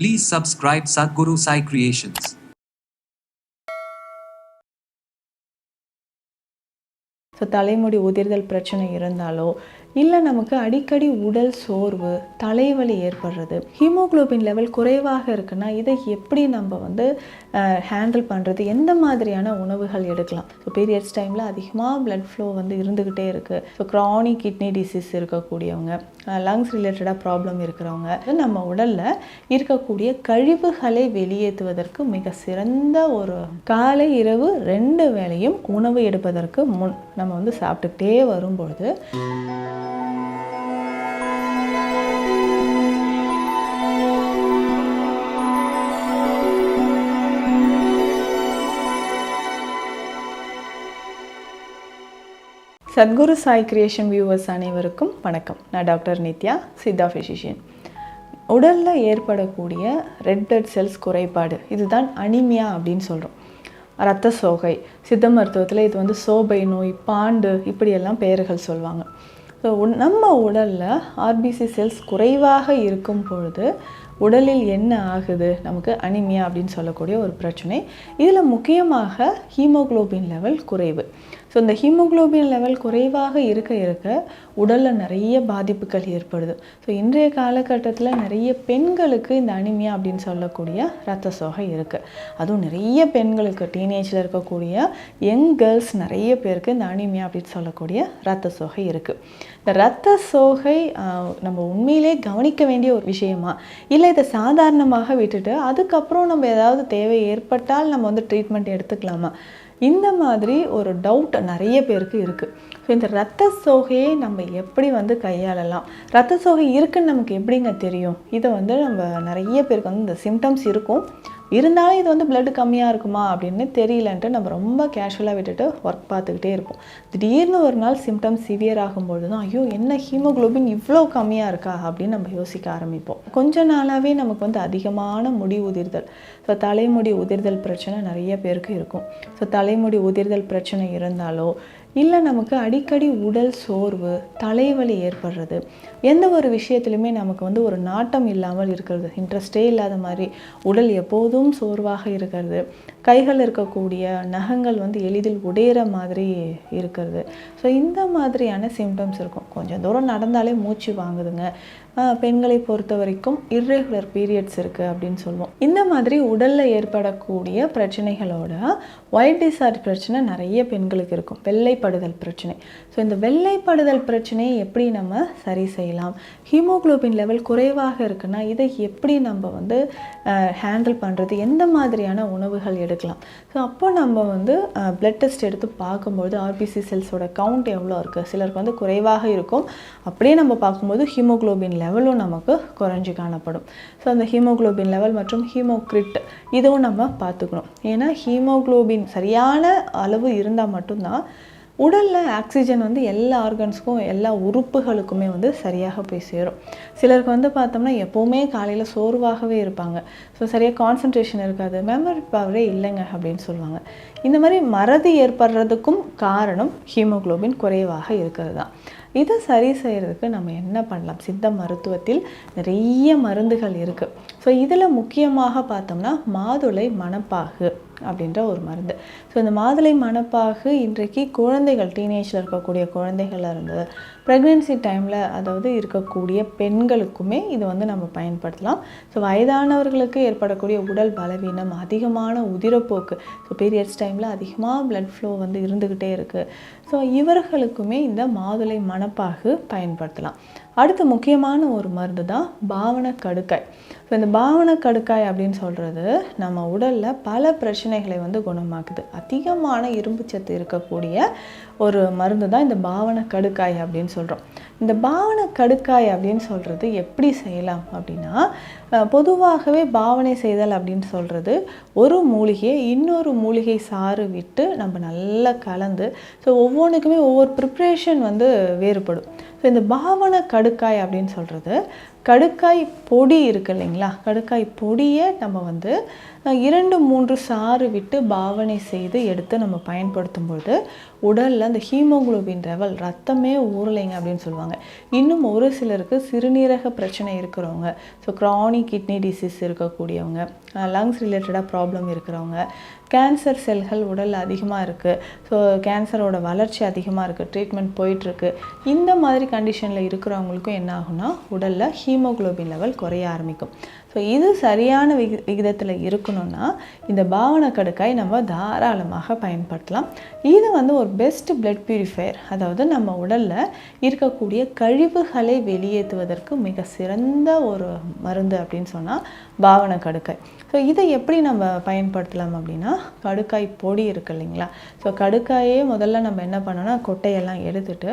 Please subscribe Sadhguru Sai Creations. So தலைமுடி உதிர்தல் பிரச்சனை இருந்தாலோ இல்லை நமக்கு அடிக்கடி உடல் சோர்வு தலைவலி ஏற்படுறது. ஹீமோக்ளோபின் லெவல் குறைவாக இருக்குன்னா இதை எப்படி நம்ம வந்து ஹேண்டில் பண்ணுறது எந்த மாதிரியான உணவுகள் எடுக்கலாம்? ஸோ பீரியட்ஸ் டைமில் அதிகமாக பிளட் ஃப்ளோ வந்து இருந்துக்கிட்டே இருக்குது ஸோ க்ரானிக் கிட்னி டிசீஸ் இருக்கக்கூடியவங்க லங்ஸ் ரிலேட்டடாக ப்ராப்ளம் இருக்கிறவங்க நம்ம உடலில் இருக்கக்கூடிய கழிவுகளை வெளியேற்றுவதற்கு மிக சிறந்த ஒரு காலை இரவு ரெண்டு வேளையும் உணவு எடுப்பதற்கு முன் நம்ம வந்து சாப்பிட்டுக்கிட்டே வரும்பொழுது சத்குரு சாய் கிரியேஷன் வியூவர்ஸ் அனைவருக்கும் வணக்கம். நான் டாக்டர் நித்யா சித்தா ஃபிசிஷியன் உடலில் ஏற்படக்கூடிய ரெட் பிளட் செல்ஸ் குறைபாடு இதுதான் அனிமியா அப்படின்னு சொல்கிறோம் ரத்த சோகை சித்த மருத்துவத்தில் இது வந்து சோபை நோய் பாண்டு இப்படியெல்லாம் பெயர்கள் சொல்லுவாங்க ஸோ நம்ம உடலில் ஆர்பிசி செல்ஸ் குறைவாக இருக்கும் பொழுது உடலில் என்ன ஆகுது? நமக்கு அனிமியா அப்படின்னு சொல்லக்கூடிய ஒரு பிரச்சனை. இதில் முக்கியமாக ஹீமோகுளோபின் லெவல் குறைவு. ஸோ இந்த ஹீமோக்ளோபின் லெவல் குறைவாக இருக்க இருக்க உடலில் நிறைய பாதிப்புகள் ஏற்படுது. ஸோ இன்றைய காலகட்டத்தில் நிறைய பெண்களுக்கு இந்த அனிமியா அப்படின்னு சொல்லக்கூடிய ரத்த சோகை இருக்குது அதுவும் நிறைய பெண்களுக்கு டீனேஜில் இருக்கக்கூடிய யங் கேர்ள்ஸ் நிறைய பேருக்கு இந்த அனிமியா அப்படின்னு சொல்லக்கூடிய ரத்த சோகை இருக்குது இந்த ரத்த சோகை நம்ம உண்மையிலே கவனிக்க வேண்டிய ஒரு விஷயமா? இல்லை இதை சாதாரணமாக விட்டுட்டு அதுக்கப்புறம் நம்ம ஏதாவது தேவை ஏற்பட்டால் நம்ம வந்து ட்ரீட்மெண்ட் எடுத்துக்கலாமா? இந்த மாதிரி ஒரு டவுட் நிறைய பேருக்கு இருக்குது ஸோ இந்த ரத்த சோகையை நம்ம எப்படி வந்து கையாளலாம்? ரத்த சோகை இருக்குன்னு நமக்கு எப்படிங்க தெரியும்? இதை வந்து நம்ம நிறைய பேருக்கு வந்து இந்த சிம்டம்ஸ் இருக்கும். இருந்தாலும் இது வந்து பிளட் கம்மியாக இருக்குமா அப்படின்னு தெரியலன்ட்டு நம்ம ரொம்ப கேஷுவலாக விட்டுட்டு ஒர்க் பார்த்துக்கிட்டே இருப்போம். திடீர்னு ஒரு நாள் சிம்டம்ஸ் சிவியர் ஆகும்பொழுது தான் ஐயோ என்ன ஹீமோக்ளோபின் இவ்வளோ கம்மியாக இருக்கா அப்படின்னு நம்ம யோசிக்க ஆரம்பிப்போம். கொஞ்ச நாளாகவே நமக்கு வந்து அதிகமான முடி உதிர்தல். ஸோ தலைமுடி உதிர்தல் பிரச்சனை நிறைய பேருக்கு இருக்கும். ஸோ தலைமுடி உதிர்தல் பிரச்சனை இருந்தாலோ இல்லை நமக்கு அடிக்கடி உடல் சோர்வு தலைவலி ஏற்படுறது. எந்த ஒரு விஷயத்துலையுமே நமக்கு வந்து ஒரு நாட்டம் இல்லாமல் இருக்கிறது. இன்ட்ரெஸ்டே இல்லாத மாதிரி உடல் எப்போதும் சோர்வாக இருக்கிறது. கைகள் இருக்கக்கூடிய நகங்கள் வந்து எளிதில் உடையிற மாதிரி இருக்கிறது. ஸோ இந்த மாதிரியான சிம்டம்ஸ் இருக்கும். கொஞ்சம் தூரம் நடந்தாலே மூச்சு வாங்குதுங்க. பெண்களை பொறுத்த வரைக்கும் இர்ரெகுலர் பீரியட்ஸ் இருக்குது அப்படின்னு சொல்லுவோம். இந்த மாதிரி உடலில் ஏற்படக்கூடிய பிரச்சனைகளோட ஒயிட் டிசார்ஜ் பிரச்சனை நிறைய பெண்களுக்கு இருக்கும். வெள்ளைப்படுதல் பிரச்சனை. ஸோ இந்த வெள்ளைப்படுதல் பிரச்சனையை எப்படி நம்ம சரி செய்யலாம்? ஹீமோக்ளோபின் லெவல் குறைவாக இருக்குன்னா இதை எப்படி நம்ம வந்து ஹேண்டில் பண்ணுறது எந்த மாதிரியான உணவுகள் எடுக்கலாம்? ஸோ அப்போ நம்ம வந்து பிளட் டெஸ்ட் எடுத்து பார்க்கும்போது ஆர்பிசி செல்ஸோட கவுண்ட் எவ்வளோ இருக்குது சிலருக்கு வந்து குறைவாக இருக்கும். அப்படியே நம்ம பார்க்கும்போது ஹீமோக்ளோபின் லெவலும் நமக்கு குறைஞ்சி காணப்படும். ஸோ அந்த ஹீமோக்ளோபின் லெவல் மற்றும் ஹீமோக்ரிட் இதுவும் நம்ம பார்த்துக்கணும். ஏன்னா ஹீமோக்ளோபின் சரியான அளவு இருந்தால் மட்டும்தான் உடலில் ஆக்சிஜன் வந்து எல்லா ஆர்கன்ஸுக்கும் எல்லா உறுப்புகளுக்குமே வந்து சரியாக போய் சேரும். சிலருக்கு வந்து பார்த்தோம்னா எப்போவுமே காலையில் சோர்வாகவே இருப்பாங்க. ஸோ சரியாக கான்சன்ட்ரேஷன் இருக்காது. மெமரி பவரே இல்லைங்க அப்படின்னு சொல்லுவாங்க. இந்த மாதிரி மறதி ஏற்படுறதுக்கும் காரணம் ஹீமோக்ளோபின் குறைவாக இருக்கிறது தான் இதை சரி செய்கிறதுக்கு நம்ம என்ன பண்ணலாம்? சித்த மருத்துவத்தில் நிறைய மருந்துகள் இருக்குது ஸோ இதில் முக்கியமாக பார்த்தோம்னா மாதுளை மணப்பாகு. அப்படின்ற ஒரு மருந்து. ஸோ இந்த மாதுளை மணப்பாகு இன்றைக்கு குழந்தைகள் டீனேஜில் இருக்கக்கூடிய குழந்தைகள் இருந்து ப்ரெக்னென்சி டைமில் அதாவது இருக்கக்கூடிய பெண்களுக்குமே இது வந்து நம்ம பயன்படுத்தலாம். ஸோ வயதானவர்களுக்கு ஏற்படக்கூடிய உடல் பலவீனம் அதிகமான உதிரப்போக்கு ஸோ பீரியட்ஸ் டைமில் அதிகமாக பிளட் ஃப்ளோ வந்து இருந்துக்கிட்டே இருக்குது ஸோ இவர்களுக்குமே இந்த மாதுளை மணப்பாகு பயன்படுத்தலாம். அடுத்து முக்கியமான ஒரு மருந்து தான் பாவன கடுக்காய். ஸோ இந்த பாவன கடுக்காய் அப்படின்னு சொல்கிறது நம்ம உடலில் பல பிரச்சனைகளை வந்து குணமாக்குது. அதிகமான இரும்பு சத்து இருக்கக்கூடிய ஒரு மருந்து தான் இந்த பாவன கடுக்காய் அப்படின்னு சொல்கிறோம் இந்த பாவன கடுக்காய் அப்படின்னு சொல்கிறது எப்படி செய்யலாம் அப்படின்னா பொதுவாகவே பாவனை செய்தல் அப்படின்னு சொல்கிறது ஒரு மூலிகையை இன்னொரு மூலிகை சாறு விட்டு நம்ம நல்லா கலந்து ஸோ ஒவ்வொன்றுக்குமே ஒவ்வொரு ப்ரிப்ரேஷன் வந்து வேறுபடும். ஸோ இந்த பாவன கடுக்காய் அப்படின்னு சொல்கிறது கடுக்காய் பொடி இருக்கு இல்லைங்களா? கடுக்காய் பொடியை நம்ம வந்து இரண்டு மூன்று சாறு விட்டு பாவனை செய்து எடுத்து நம்ம பயன்படுத்தும் பொழுது உடலில் அந்த ஹீமோகுளோபின் லெவல் ரத்தமே ஊறலைங்க அப்படின்னு சொல்லுவாங்க. இன்னும் ஒரு சிலருக்கு சிறுநீரக பிரச்சனை இருக்கிறவங்க ஸோ க்ரானிக் கிட்னி டிசீஸ் இருக்கக்கூடியவங்க லங்ஸ் ரிலேட்டடாக ப்ராப்ளம் இருக்கிறவங்க கேன்சர் செல்கள் உடலில் அதிகமாக இருக்குது ஸோ கேன்சரோட வளர்ச்சி அதிகமாக இருக்குது ட்ரீட்மெண்ட் போயிட்டுருக்கு இந்த மாதிரி கண்டிஷனில் இருக்கிறவங்களுக்கும் என்ன ஆகும்னா உடலில் ஹீ ஹீமோக்ளோபின் லெவல் குறைய ஆரம்பிக்கும். ஸோ இது சரியான விகி விகிதத்தில் இருக்கணும்னா இந்த பாவன கடுக்காய் நம்ம தாராளமாக பயன்படுத்தலாம். இது வந்து ஒரு பெஸ்ட் பிளட் பியூரிஃபையர் அதாவது நம்ம உடலில் இருக்கக்கூடிய கழிவுகளை வெளியேற்றுவதற்கு மிக சிறந்த ஒரு மருந்து அப்படின்னு சொன்னால் பாவன கடுக்காய். ஸோ இதை எப்படி நம்ம பயன்படுத்தலாம் அப்படின்னா கடுக்காய் பொடி இருக்கு இல்லைங்களா? ஸோ கடுக்காயே முதல்ல நம்ம என்ன பண்ணோன்னா கொட்டையெல்லாம் எடுத்துட்டு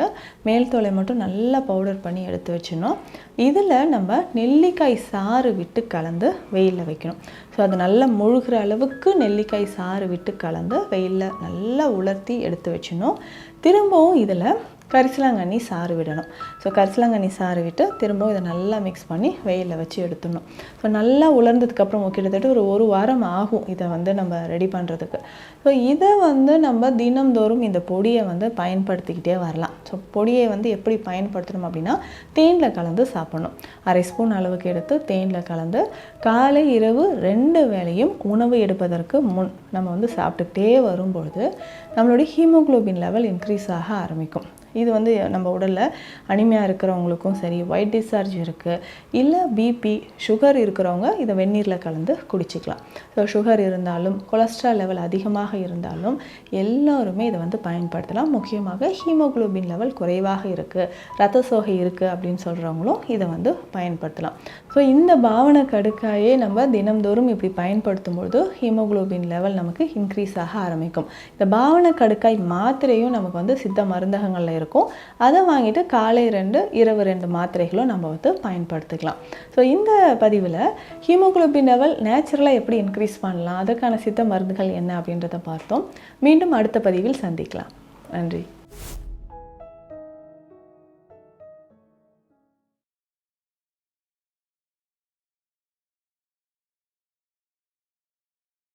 மேல் தோலை மட்டும் நல்லா பவுடர் பண்ணி எடுத்து வச்சிடணும். இதில் நம்ம நெல்லிக்காய் சாறு விட்டு கலந்து வெயிலில் வைக்கணும். ஸோ அது நல்லா முழுகிற அளவுக்கு நெல்லிக்காய் சாறு விட்டு கலந்து வெயிலில் நல்லா உலர்த்தி எடுத்து வச்சிடணும். திரும்பவும் இதில் கரிசலாங்கண்ணி சாறு விடணும். ஸோ கரிசலாங்கண்ணி சாறு விட்டு திரும்பவும் இதை நல்லா மிக்ஸ் பண்ணி வெயிலில் வச்சு எடுத்துடணும். ஸோ நல்லா உலர்ந்ததுக்கப்புறம் கிட்டத்தட்ட ஒரு ஒரு வாரம் ஆகும் இதை வந்து நம்ம ரெடி பண்ணுறதுக்கு ஸோ இதை வந்து நம்ம தினம்தோறும் இந்த பொடியை வந்து பயன்படுத்திக்கிட்டே வரலாம். ஸோ பொடியை வந்து எப்படி பயன்படுத்தணும் அப்படின்னா தேனில் கலந்து சாப்பிடணும். அரை ஸ்பூன் அளவுக்கு எடுத்து தேனில் கலந்து காலை இரவு ரெண்டு வேளையும் உணவு எடுப்பதற்கு முன் நம்ம வந்து சாப்பிட்டுக்கிட்டே வரும்பொழுது நம்மளுடைய ஹீமோகுளோபின் லெவல் இன்க்ரீஸ் ஆக ஆரம்பிக்கும். இது வந்து நம்ம உடலில் அனிமையாக இருக்கிறவங்களுக்கும் சரி ஒயிட் டிஸ்சார்ஜ் இருக்குது இல்லை பிபி சுகர் இருக்கிறவங்க இதை வெந்நீரில் கலந்து குடிச்சிக்கலாம். ஸோ சுகர் இருந்தாலும் கொலஸ்ட்ரால் லெவல் அதிகமாக இருந்தாலும் எல்லோருமே இதை வந்து பயன்படுத்தலாம். முக்கியமாக ஹீமோகுளோபின் லெவல் குறைவாக இருக்குது ரத்த சோகை இருக்குது அப்படின்னு சொல்கிறவங்களும் இதை வந்து பயன்படுத்தலாம். ஸோ இந்த பாவனை கடுக்காயே நம்ம தினம்தோறும் இப்படி பயன்படுத்தும் பொழுது ஹீமோகுளோபின் லெவல் நமக்கு இன்க்ரீஸ் ஆக ஆரம்பிக்கும். இந்த பாவனை கடுக்காய் மாத்திரையும் நமக்கு வந்து சித்த மருந்தகங்களில் இருக்கும். அதை வாங்கிட்டு காலை ரெண்டு இரவு ரெண்டு மாத்திரைகளும் நம்ம வந்து பயன்படுத்திக்கலாம். ஸோ இந்த பதிவில் ஹீமோகுளோபின் லெவல் நேச்சுரலாக எப்படி இன்க்ரீஸ் பண்ணலாம் அதற்கான சித்த மருந்துகள் என்ன அப்படின்றத பார்த்தோம். மீண்டும் அடுத்த பதிவில் சந்திக்கலாம். நன்றி.